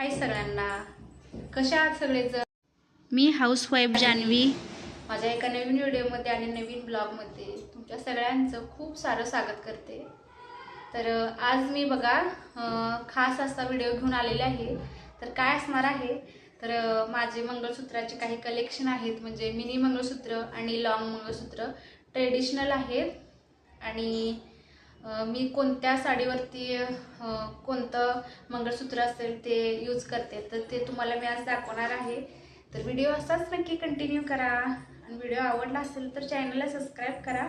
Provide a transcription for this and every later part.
हाय सगळ्यांना. कशा आहात सगळेजण? मी हाऊसवाईफ जान्हवी माझ्या एका नवीन व्हिडिओमध्ये आणि नवीन ब्लॉगमध्ये तुमच्या सगळ्यांचं खूप सारं स्वागत करते. तर आज मी बघा खास असा व्हिडिओ घेऊन आलेले आहे. तर काय असणार आहे? तर माझे मंगळसूत्राचे काही कलेक्शन आहेत. म्हणजे मिनी मंगळसूत्र आणि लॉंग मंगळसूत्र ट्रेडिशनल आहेत. आणि मी कोणत्या साडीवरती कोणतं मंगळसूत्र असेल ते यूज करते तर ते तुम्हाला मी आज दाखवणार आहे. तर व्हिडिओ असाच नक्की कंटिन्यू करा. आणि व्हिडिओ आवडला असेल तर चॅनलला सबस्क्राईब करा.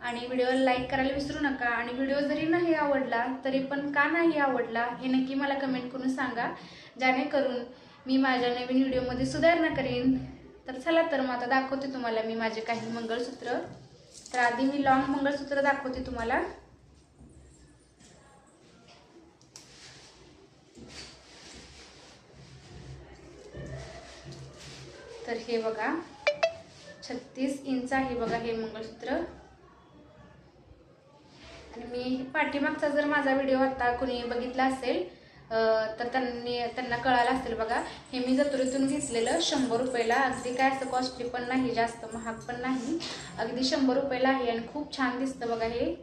आणि व्हिडिओला लाईक करायला विसरू नका. आणि व्हिडिओ जरी नाही आवडला तरी पण का नाही आवडला हे नक्की मला कमेंट करून सांगा. जेणेकरून मी माझ्या नवीन व्हिडिओमध्ये सुधारणा करीन. तर चला तर मग आता दाखवते तुम्हाला मी माझे काही मंगळसूत्र. तर आधी मी लॉंग मंगळसूत्र दाखवते तुम्हाला. तर हे बघा छत्तीस इंच आहे बघा हे मंगळसूत्र. आणि मी पाठीमागचा जर माझा व्हिडिओ आता कोणी बघितला असेल तर त्यांनी त्यांना कळालं असेल बघा हे मी जत्रेतून घेतलेलं शंभर रुपयाला. अगदी काय असं कॉस्टली पण नाही जास्त महाग पण नाही. अगदी शंभर रुपयाला आहे आणि खूप छान दिसतं बघा हे.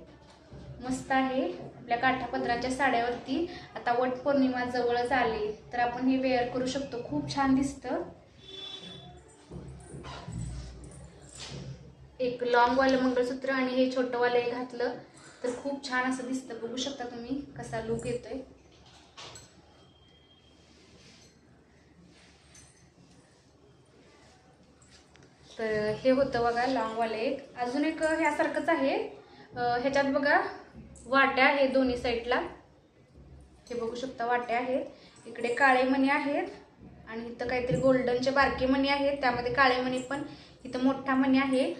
मस्त आहे. आपल्या काठापदराच्या साड्यावरती. आता वट पौर्णिमा जवळच आली तर आपण हे वेअर करू शकतो. खूप छान दिसतं. एक लॉंगवालं मंगळसूत्र आणि हे छोटंवालं हे घातलं तर खूप छान असं दिसतं. बघू शकता तुम्ही कसा लुक येतोय. तर हे होतं बघा लॉंगवालं एक. अजून एक ह्यासारखंच आहे. ह्याच्यात बघा वाट्या आहे दोन्ही साईडला हे बघू शकता वाट्या आहेत. इकडे काळे मणी आहेत आणि इथं काहीतरी गोल्डनचे बारके मणी आहेत. त्यामध्ये काळे मणी पण इथं मोठा मणी आहे.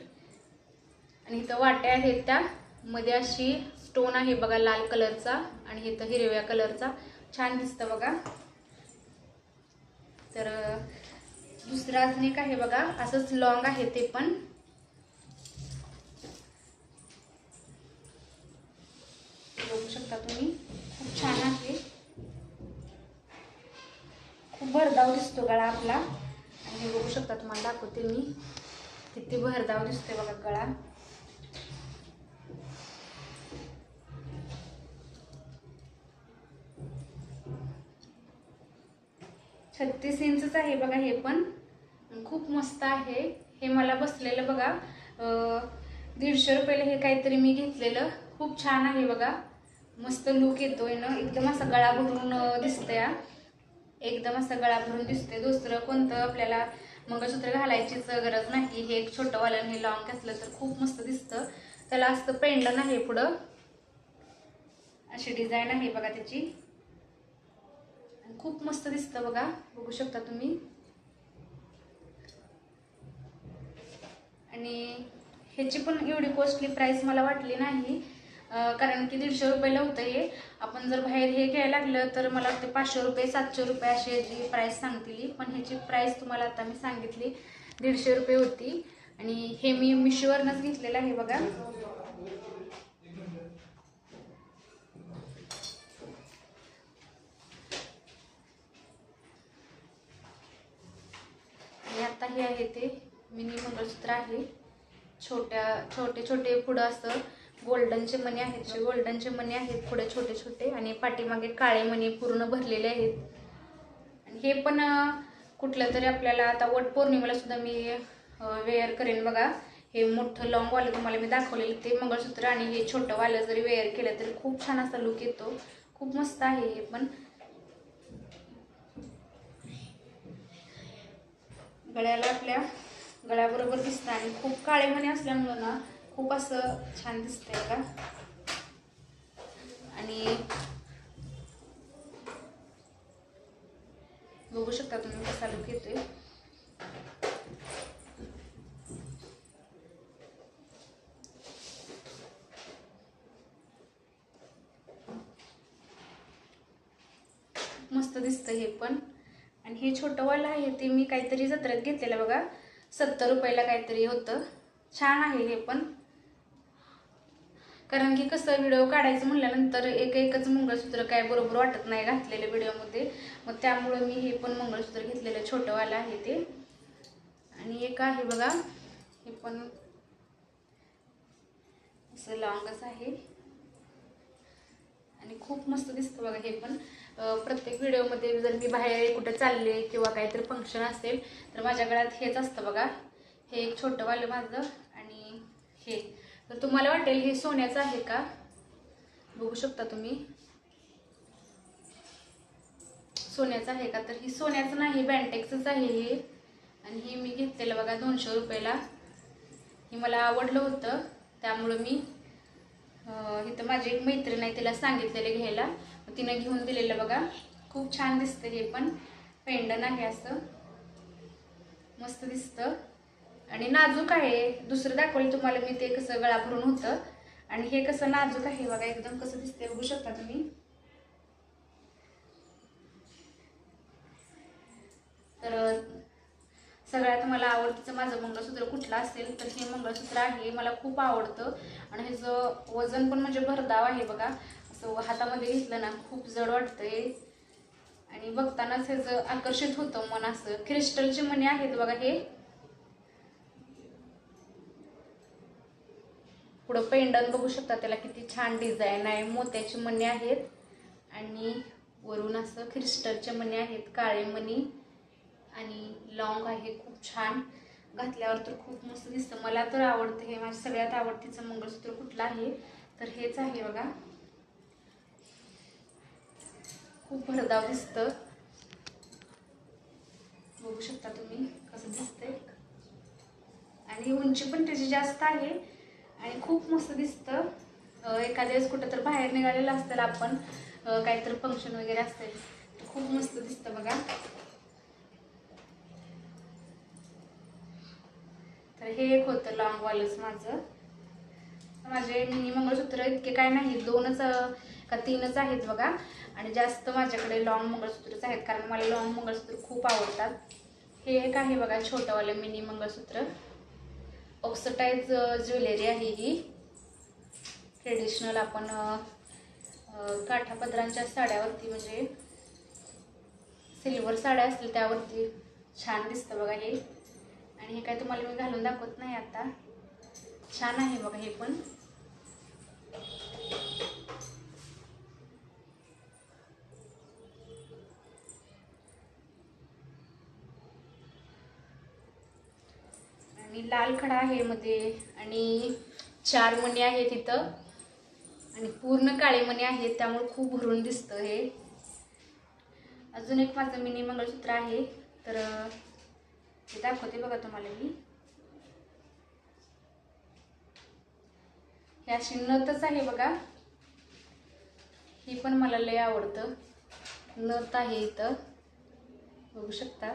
आणि इथं वाट्या आहेत त्या. मध्ये अशी स्टोन आहे बघा लाल कलरचा आणि इथं हिरव्या कलरचा छान दिसतं बघा. तर दुसरं अजून एक आहे बघा. असंच लॉंग आहे ते पण. बघू शकता तुम्ही. खूप छान आहे. खूप भरधाव दिसतो गळा आपला. आणि बघू शकता तुम्हाला दाखवते मी. किती भरधाव दिसतोय बघा गळा. छत्तीस इंचच आहे बघा हे पण. खूप मस्त आहे. हे मला बसलेलं बघा. दीडशे रुपयाला हे काहीतरी मी घेतलेलं. खूप छान आहे बघा. मस्त लुक येतोय ना. एकदम असा गळा भरून दिसतं दिसतंय. एकदम असा गळा भरून दिसतोय. दुसरं कोणतं आपल्याला मंगळसूत्र घालायचीच गरज नाही. हे एक छोटं वालन हे लॉंग घातलं तर खूप मस्त दिसतं. त्याला असतं पेंडन आहे पुढं. अशी डिझाईन आहे बघा त्याची. खूप मस्त दिसतं बघा. बघू शकता तुम्ही. आणि ह्याची पण एवढी कॉस्टली प्राईस मला वाटली नाही कारण की दीडशे रुपयाला होतं हे. आपण जर बाहेर हे घ्यायला लागलं तर मला वाटतं पाचशे रुपये सातशे रुपये अशी याची प्राईस सांगतील. पण ह्याची प्राईस तुम्हाला आता मी सांगितली दीडशे रुपये होती. आणि हे मी मिशोवरनंच घेतलेलं आहे बघा. आणि आहे ते. मिनी मंगळसूत्र आहे. छोट्या छोटे छोटे पुढं असं गोल्डनचे मणी आहेत. जे गोल्डनचे मणी आहेत पुढे छोटे छोटे आणि पाठीमागे काळे मणी पूर्ण भरलेले आहेत. आणि हे पण कुठलं तरी आपल्याला आता वट पौर्णिमेला सुद्धा मी वेअर करेन बघा. हे मोठं लॉंगवालं तुम्हाला मी दाखवलेलं ते मंगळसूत्र आणि हे छोटं वालं जरी वेअर केलं तरी खूप छान असा लुक येतो. खूप मस्त आहे हे पण. गळ्याला आपल्या गळ्याबरोबर दिसतं आणि खूप काळे मणी असल्यामुळं ना खूप असं छान दिसतंय का आणि बघू शकता तुम्ही कसा लुक येतोय मस्त दिसतं हे पण आणि हे छोटं वालं आहे ते मी काहीतरी जत्रेत घेतलेलं बघा. सत्तर रुपयाला काहीतरी होतं. छान आहे हे पण. कारण की कसं व्हिडिओ काढायचं म्हणल्यानंतर एक एकच मंगळसूत्र काय बरोबर वाटत नाही घातलेलं व्हिडिओमध्ये. मग त्यामुळं मी हे पण मंगळसूत्र घेतलेलं छोटंवालं आहे ते. आणि एक आहे बघा हे पण असं लॉंगच आहे. आणि खूप मस्त दिसतं बघा हे पण. प्रत्येक व्हिडिओमध्ये जर मी बाहेर कुठं चालले किंवा काहीतरी फंक्शन असेल तर माझ्या गळ्यात हेच असतं बघा. हे एक छोटंवालं माझं आणि हे. तर तुम्हाला वाटेल हे सोन्याचं आहे का? बघू शकता तुम्ही. सोन्याचं आहे का? तर ही सोन्याचं नाही बँटेक्सच आहे हे. आणि हे मी घेतलेलं बघा दोनशे रुपयाला. हे मला आवडलं होतं. त्यामुळं मी इथं माझी एक मैत्रीण आहे तिला सांगितलेलं घ्यायला. तिनं घेऊन दिलेलं बघा. खूप छान दिसतं हे पण. पेंडन आहे असं. मस्त दिसतं. आणि नाजूक आहे. दुसरं दाखवलं तुम्हाला मी ते कसं गळा भरून होतं. आणि हे कसं नाजूक आहे बघा एकदम कसं दिसतंय बघू शकता तुम्ही. तर सगळ्यात मला आवडतीचं माझं मंगळसूत्र कुठलं असेल तर हे मंगळसूत्र आहे. मला खूप आवडतं. आणि ह्याचं वजन पण म्हणजे भरदाव आहे बघा. सो हातामध्ये घेतलं ना खूप जड वाटतंय. आणि बघतानाच ह्याचं आकर्षित होतं मन असं क्रिस्टलचे मणी आहेत बघा हे. पुढं पेंडन बघू शकता त्याला किती छान डिझाईन आहे मोत्याचे मणी आहेत. आणि वरून असं क्रिस्टलचे मणी आहेत काळे मणी. आणि लॉंग आहे खूप छान. घातल्यावर तर खूप मस्त दिसतं. मला तर आवडतं हे माझ्या सगळ्यात आवडतीचं मंगळसूत्र कुठलं आहे? तर हेच आहे बघा. खूप भरदाव दिसतं. बघू शकता तुम्ही कसं दिसतंय. आणि उंची पण त्याची जास्त आहे आणि खूप मस्त दिसतं. एखाद्या वेळेस कुठं तर बाहेर निघालेलं असतं आपण काहीतरी फंक्शन वगैरे असेल तर खूप मस्त दिसतं बघा. तर हे एक होतं लॉंगवालंच माझं. माझे मिनी मंगळसूत्र इतके काय नाही दोनच का तीनच आहेत बघा. आणि जास्त माझ्याकडे लॉंग मंगळसूत्रच आहेत कारण मला लॉंग मंगळसूत्र खूप आवडतात. हे एक आहे बघा छोटंवालं मिनी मंगळसूत्र. ऑक्सटाईज ज्वेलरी आहे ही. ट्रेडिशनल आपण काठापदरांच्या साड्यावरती म्हणजे सिल्वर साड्या असतील त्यावरती छान दिसतं बघा हे. आणि हे काय तुम्हाला मी घालून दाखवत नाही आता. छान आहे बघा हे पण. आणि लाल खडा आहे मध्ये आणि चार मणी आहेत इथं. आणि पूर्ण काळे मणी आहेत त्यामुळे खूप भरून दिसतं हे. अजून एक माझं मिनी मंगळसूत्र आहे. तर हे दाखवते बघा तुम्हाला मी. हे अशी नथच आहे बघा. ही पण मला लय आवडतं. नथ आहे इथं. बघू शकता.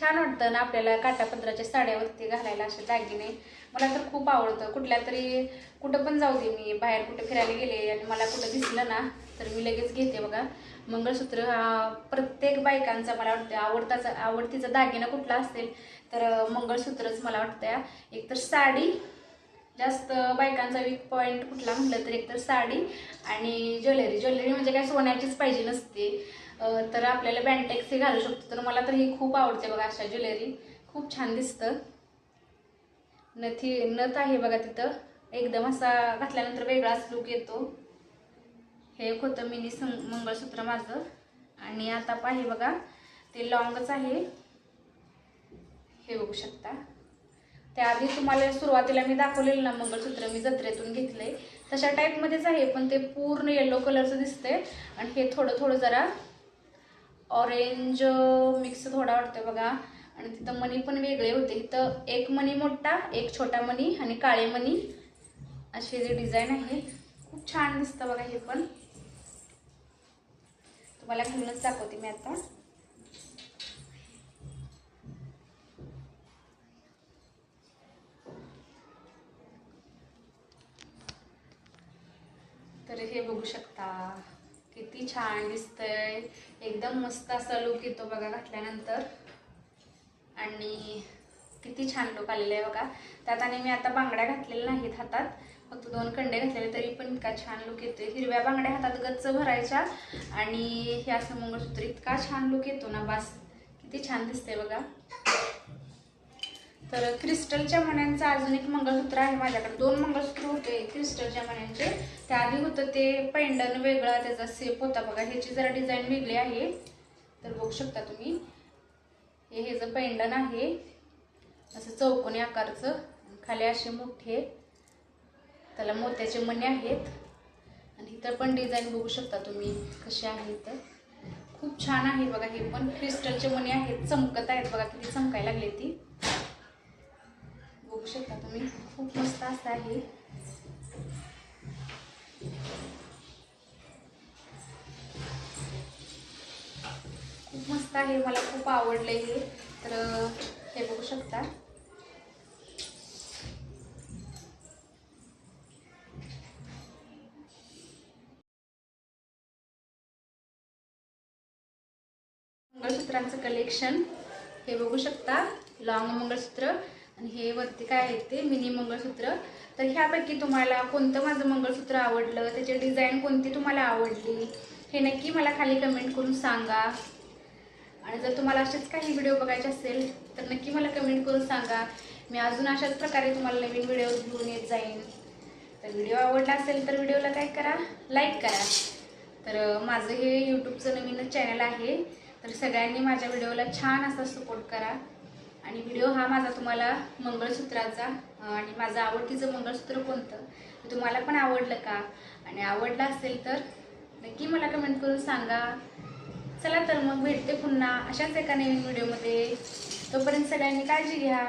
छान वाटतं ना आपल्याला काटापत्राच्या साड्यावरती घालायला असे दागिने. मला तर खूप आवडतं. कुठल्या तरी कुठं पण जाऊ दे मी. बाहेर कुठे फिरायला गेले आणि मला कुठं दिसलं ना तर मी लगेच घेते बघा. मंगळसूत्र हा प्रत्येक बायकांचा मला वाटतं आवडताचा आवडतीचा दागिना कुठला असेल तर मंगळसूत्रच मला वाटतं. एक तर साडी जास्त बायकांचा वीक पॉईंट कुठला म्हटलं तर एकतर साडी आणि ज्वेलरी. ज्वेलरी म्हणजे काय? सोन्याचीच पाहिजे नसते. तर आपल्याला बँटेक्स हे घालू शकतो. तर मला तर ही खूप आवडते बघा अशा ज्वेलरी. खूप छान दिसतं. नथी नथ आहे बघा तिथं. एकदम असा घातल्यानंतर वेगळाच लुक येतो. हे एक होतं मिनी संग मंगळसूत्र माझं. आणि आता पाहे बघा. ते लॉंगच आहे. हे बघू शकता. त्याआधी तुम्हाला सुरुवातीला मी दाखवलेलं ना मंगळसूत्र मी जत्रेतून घेतलं आहे तशा टाईपमध्येच आहे पण ते पूर्ण येलो कलरचं दिसतंय. आणि हे थोडं थोडं जरा ऑरेंज मिक्स थोडा वाटतं बघा. आणि तिथं मणी पण वेगळे होते. इथं एक मणी मोठा एक छोटा मणी आणि काळे मणी. असे जे डिझाईन आहे खूप छान दिसतं बघा हे पण. तुम्हाला घालूनच दाखवते मी आता. तर हे बघू शकता. किती छान दिसतंय. एकदम मस्त असा लुक येतो बघा घातल्यानंतर. आणि किती छान लुक आलेला आहे बघा. त्यात आणि मी आता बांगड्या घातलेल्या नाहीत हातात. फक्त दोन कंडे घातलेले तरी पण इतका छान लुक येतोय. हिरव्या बांगड्या हातात गच्च भरायच्या. आणि हे असं मंगळसूत्र इतका छान लुक येतो ना बास. किती छान दिसतंय बघा. तर क्रिस्टलच्या मण्यांचं अजून एक मंगळसूत्र आहे माझ्याकडे. दोन मंगळसूत्र होते क्रिस्टलच्या मण्यांचे. त्याआधी होतं ते पैंडन वेगळा त्याचा सेप होता बघा. ह्याची जरा डिझाईन वेगळी आहे. तर बघू शकता तुम्ही. हे हे जर पैंडन आहे. असं चौकोनी आकारचं. खाली असे मोठे. त्याला मोत्याचे मणी आहेत. आणि इथं पण डिझाईन बघू शकता तुम्ही कसे आहे तर खूप छान आहे बघा हे पण. क्रिस्टलचे मणी आहेत. चमकत आहेत बघा. किती चमकायला लागले ती. शकता तुम्ही. खूप मस्त असं आहे. खूप मस्त आहे. मला खूप आवडलं हे. तर हे बघू शकता. मंगळसूत्रांचं कलेक्शन हे बघू शकता. लॉंग मंगळसूत्र. आणि हे वरती काय आहे ते मिनी मंगळसूत्र. तर ह्यापैकी तुम्हाला कोणतं माझं मंगळसूत्र आवडलं? त्याची डिझाईन कोणती तुम्हाला आवडली? हे नक्की मला खाली कमेंट करून सांगा. आणि जर तुम्हाला असेच काही व्हिडिओ बघायचे असेल तर नक्की मला कमेंट करून सांगा. मी अजून अशाच प्रकारे तुम्हाला नवीन व्हिडिओ घेऊन येत जाईन. तर व्हिडिओ आवडला असेल तर व्हिडिओला काय करा लाईक करा. तर माझं हे यूट्यूबचं नवीनच चॅनल आहे. तर सगळ्यांनी माझ्या व्हिडिओला छान असा सपोर्ट करा. आणि व्हिडिओ हा माझा तुम्हाला मंगळसूत्राचा आणि माझं आवडतीचं मंगळसूत्र कोणतं? तुम्हाला पण आवडलं का? आणि आवडलं असेल तर नक्की मला कमेंट करून सांगा. चला तर मग भेटते पुन्हा अशाच एका नवीन व्हिडिओमध्ये तोपर्यंत सगळ्यांनी काळजी घ्या.